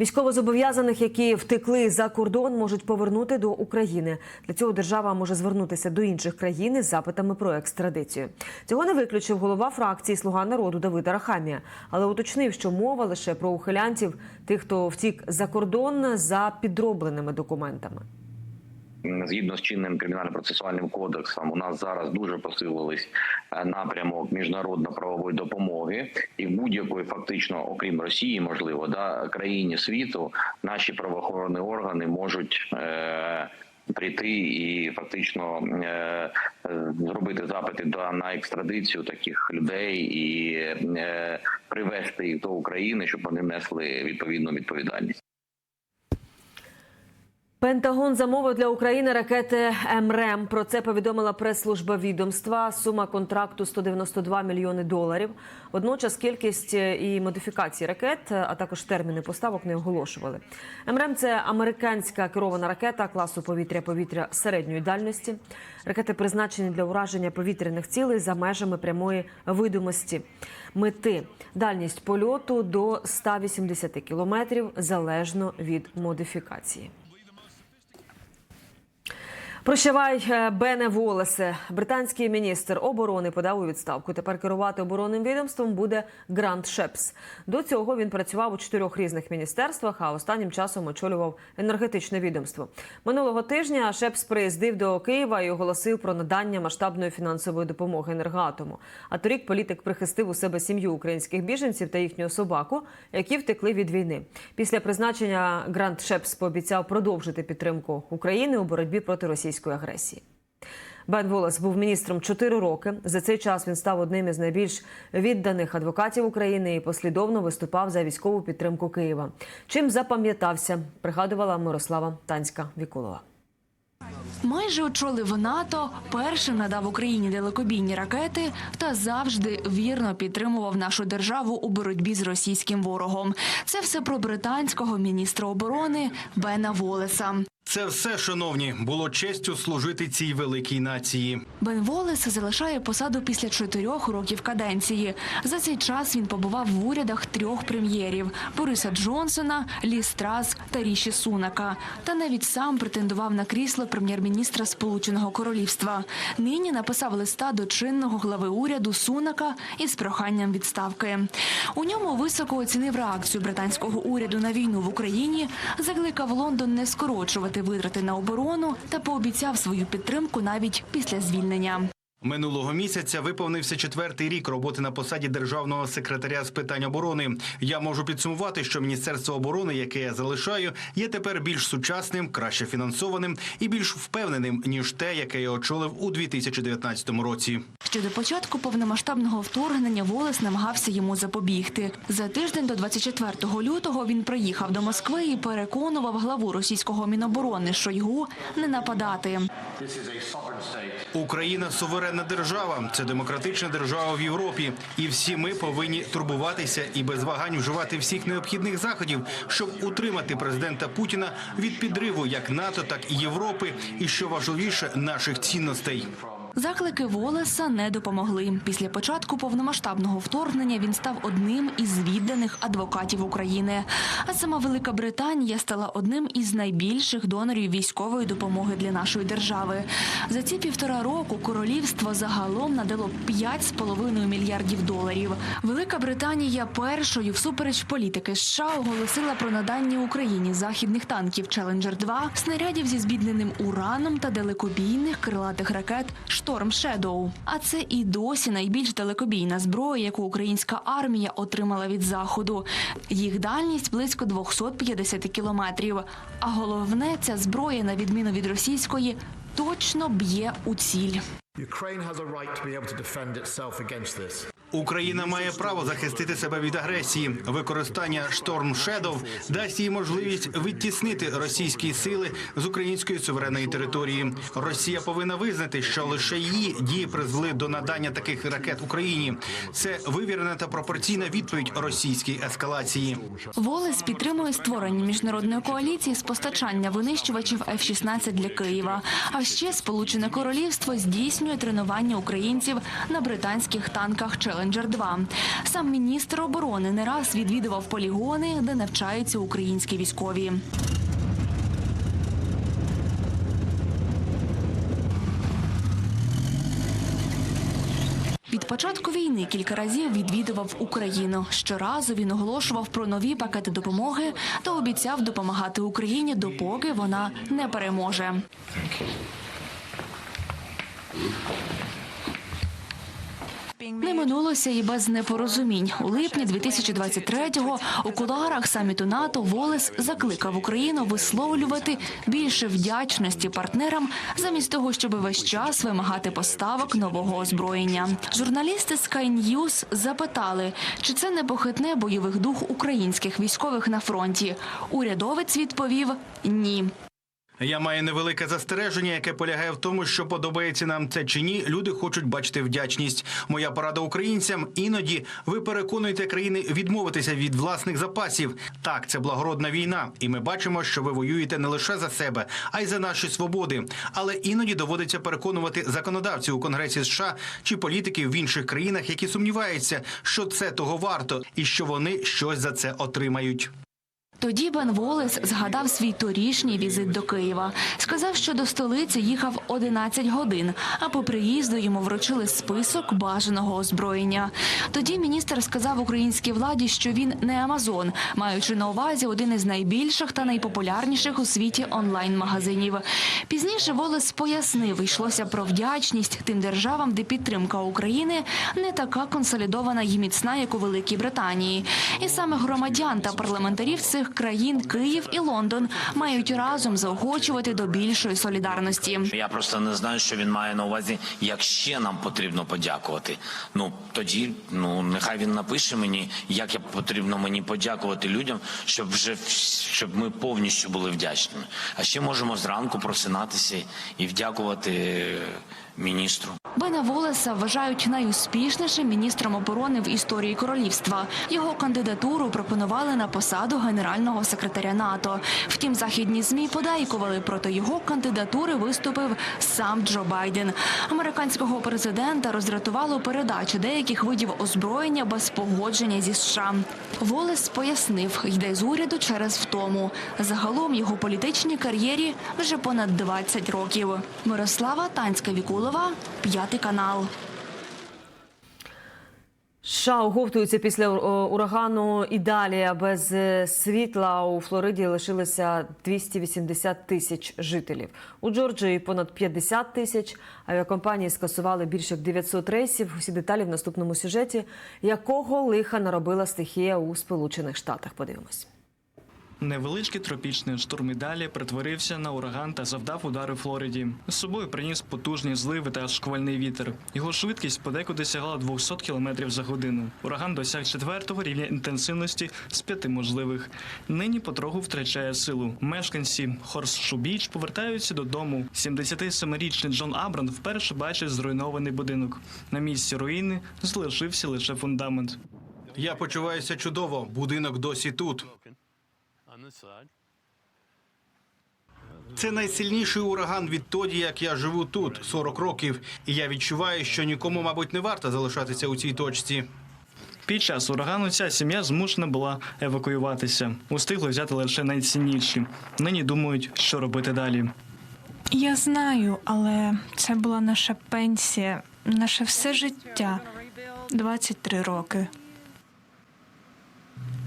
Військовозобов'язаних, які втекли за кордон, можуть повернути до України. Для цього держава може звернутися до інших країн із запитами про екстрадицію. Цього не виключив голова фракції Слуга народу Давид Арахамія, але уточнив, що мова лише про ухилянців, тих, хто втік за кордон за підробленими документами. Згідно з чинним кримінально-процесуальним кодексом, у нас зараз дуже посилились е, напрямок міжнародно-правової допомоги, і в будь-якої фактично, окрім Росії, можливо, да країні світу, наші правоохоронні органи можуть. Е- Прийти і фактично е, зробити запити до на екстрадицію таких людей і е, привести їх до України, щоб вони несли відповідну відповідальність. Пентагон замовив для України ракети МРЕМ. Про це повідомила прес-служба відомства. Сума контракту 192 мільйони доларів. Водночас кількість і модифікації ракет, а також терміни поставок не оголошували. МРЕМ – це американська керована ракета класу повітря-повітря середньої дальності. Ракети призначені для ураження повітряних цілей за межами прямої видимості. Мети дальність польоту до 180 кілометрів залежно від модифікації. Прощавай, е, Бене Волесе. Британський міністр оборони подав у відставку. Тепер керувати оборонним відомством буде Грант Шепс. До цього він працював у чотирьох різних міністерствах, а останнім часом очолював енергетичне відомство. Минулого тижня Шепс приїздив до Києва і оголосив про надання масштабної фінансової допомоги енергоатому. А торік політик прихистив у себе сім'ю українських біженців та їхню собаку, які втекли від війни. Після призначення Грант Шепс пообіцяв продовжити підтримку України у боротьбі проти російської агресії. Бен Волес був міністром 4 роки. За цей час він став одним із найбільш відданих адвокатів України і послідовно виступав за військову підтримку Києва. Чим запам'ятався, пригадувала Мирослава Танська Вікулова. Майже очолив НАТО, першим надав Україні далекобійні ракети та завжди вірно підтримував нашу державу у боротьбі з російським ворогом. Це все про британського міністра оборони Бена Волеса. Це все, шановні, було честю служити цій великій нації. Бен Волес залишає посаду після чотирьох років каденції. За цей час він побував в урядах трьох прем'єрів: Бориса Джонсона, Лі Страс та Ріші Сунака. Та навіть сам претендував на крісло прем'єр-міністра Сполученого Королівства. Нині написав листа до чинного глави уряду Сунака із проханням відставки. У ньому високо оцінив реакцію британського уряду на війну в Україні, закликав Лондон не скорочувати витрати на оборону та пообіцяв свою підтримку навіть після звільнення. Минулого місяця виповнився четвертий рік роботи на посаді державного секретаря з питань оборони. Я можу підсумувати, що міністерство оборони, яке я залишаю, є тепер більш сучасним, краще фінансованим і більш впевненим ніж те, яке я очолив у 2019 році. Ще до початку повномасштабного вторгнення Волес намагався йому запобігти. За тиждень до 24 лютого він приїхав до Москви і переконував главу російського міноборони Шойгу не нападати. Україна суверенна держава, це демократична держава в Європі, і всі ми повинні турбуватися і без вагань вживати всіх необхідних заходів, щоб утримати президента Путіна від підриву як НАТО, так і Європи, і що важливіше наших цінностей. Заклики Волеса не допомогли. Після початку повномасштабного вторгнення він став одним із відданих адвокатів України. А сама Велика Британія стала одним із найбільших донорів військової допомоги для нашої держави. За ці півтора року королівство загалом надало 5,5 мільярдів доларів. Велика Британія першою всупереч політики США оголосила про надання Україні західних танків Челенджер 2 снарядів зі збідненим ураном та далекобійних крилатих ракет Шторм Шедоу. А це і досі найбільш далекобійна зброя, яку українська армія отримала від заходу. Їх дальність близько 250 кілометрів. А головне, ця зброя, на відміну від російської, точно б'є у ціль. Україна має право захистити себе від агресії. Використання шторм Шедов дасть їй можливість відтіснити російські сили з української суверенної території. Росія повинна визнати, що лише її дії призвели до надання таких ракет Україні. Це вивірена та пропорційна відповідь російській ескалації. Волес підтримує створення міжнародної коаліції з постачання винищувачів F-16 для Києва. А ще Сполучене Королівство здійснює тренування українців на британських танках Челенджер Челенджер 2 Сам міністр оборони не раз відвідував полігони, де навчаються українські військові. Від початку війни кілька разів відвідував Україну. Щоразу він оголошував про нові пакети допомоги та обіцяв допомагати Україні, допоки вона не переможе. Не минулося і без непорозумінь. У липні 2023-го у кулуарах саміту НАТО Волес закликав Україну висловлювати більше вдячності партнерам замість того, щоб весь час вимагати поставок нового озброєння. Журналісти Sky News запитали, чи це не похитне бойових дух українських військових на фронті. Урядовець відповів ні. Я маю невелике застереження, яке полягає в тому, що подобається нам це чи ні. Люди хочуть бачити вдячність. Моя порада українцям. Іноді ви переконуєте країни відмовитися від власних запасів. Так, це благородна війна, і ми бачимо, що ви воюєте не лише за себе, а й за наші свободи. Але іноді доводиться переконувати законодавців у Конгресі США чи політиків в інших країнах, які сумніваються, що це того варто, і що вони щось за це отримають. Тоді Бен Волес згадав свій торішній візит до Києва. Сказав, що до столиці їхав 11 годин, а по приїзду йому вручили список бажаного озброєння. Тоді міністр сказав українській владі, що він не Амазон, маючи на увазі один із найбільших та найпопулярніших у світі онлайн-магазинів. Пізніше Волес пояснив, йшлося про вдячність тим державам, де підтримка України не така консолідована і міцна, як у Великій Британії. І саме громадян та парламентарів цих країн Київ і Лондон мають разом заохочувати до більшої солідарності. Я просто не знаю, що він має на увазі, як ще нам потрібно подякувати. Ну тоді, ну нехай він напише мені, як я потрібно мені подякувати людям, щоб вже щоб ми повністю були вдячними. А ще можемо зранку просинатися і вдякувати е, міністру. Бена Волеса вважають найуспішнішим міністром оборони в історії королівства. Його кандидатуру пропонували на посаду генерального секретаря НАТО. Втім, західні змі подейкували проти його кандидатури. Виступив сам Джо Байден. Американського президента роздратувало передачу деяких видів озброєння без погодження зі США. Волес пояснив, йде з уряду через втому. Загалом його політичній кар'єрі вже понад 20 років. Мирослава Танська Вікулова, п'ятий канал. США оговтуються після урагану урагану Ідалія. Без е, світла у Флориді лишилося 280 тисяч жителів. У Джорджії понад 50 тисяч. Авіакомпанії скасували більше як 900 рейсів. Усі деталі в наступному сюжеті. Якого лиха наробила стихія у Сполучених Штатах? Подивимось. Невеличкий тропічний шторм Ідалія перетворився на ураган та завдав удари Флориді. З собою приніс потужні зливи та шквальний вітер. Його швидкість подекуди сягала 200 км за годину. Ураган досяг четвертого рівня інтенсивності з п'яти можливих. Нині потроху втрачає силу. Мешканці Хорс-Шубіч повертаються додому. 77-річний Джон Абран вперше бачить зруйнований будинок. На місці руїни залишився лише фундамент. Я почуваюся чудово. Будинок досі тут. Це найсильніший ураган відтоді, як я живу тут 40 років, і я відчуваю, що нікому, мабуть, не варто залишатися у цій точці. Під час урагану ця сім'я змушена була евакуюватися. Устигли взяти лише найцінніші. Нині думають, що робити далі. Я знаю, але це була наша пенсія, наше все життя 23 роки.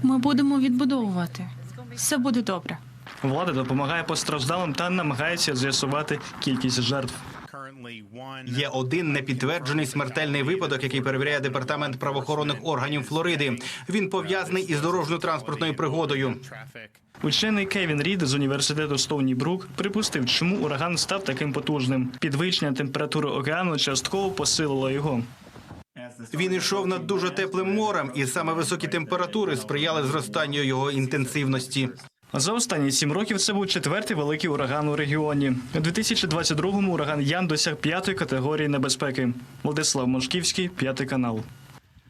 Ми будемо відбудовувати. Все буде добре. Влада допомагає постраждалим та намагається з'ясувати кількість жертв. Є один непідтверджений смертельний випадок, який перевіряє департамент правоохоронних органів Флориди. Він пов'язаний із дорожньо-транспортною пригодою. Учений Кевін Рід з університету Стоуні Брук припустив, чому ураган став таким потужним. Підвищення температури океану частково посилило його. Він йшов над дуже теплим морем, і саме високі температури сприяли зростанню його інтенсивності. За останні сім років це був четвертий великий ураган у регіоні. У 2022-му ураган Ян досяг п'ятої категорії небезпеки. Владислав Мошківський, п'ятий канал.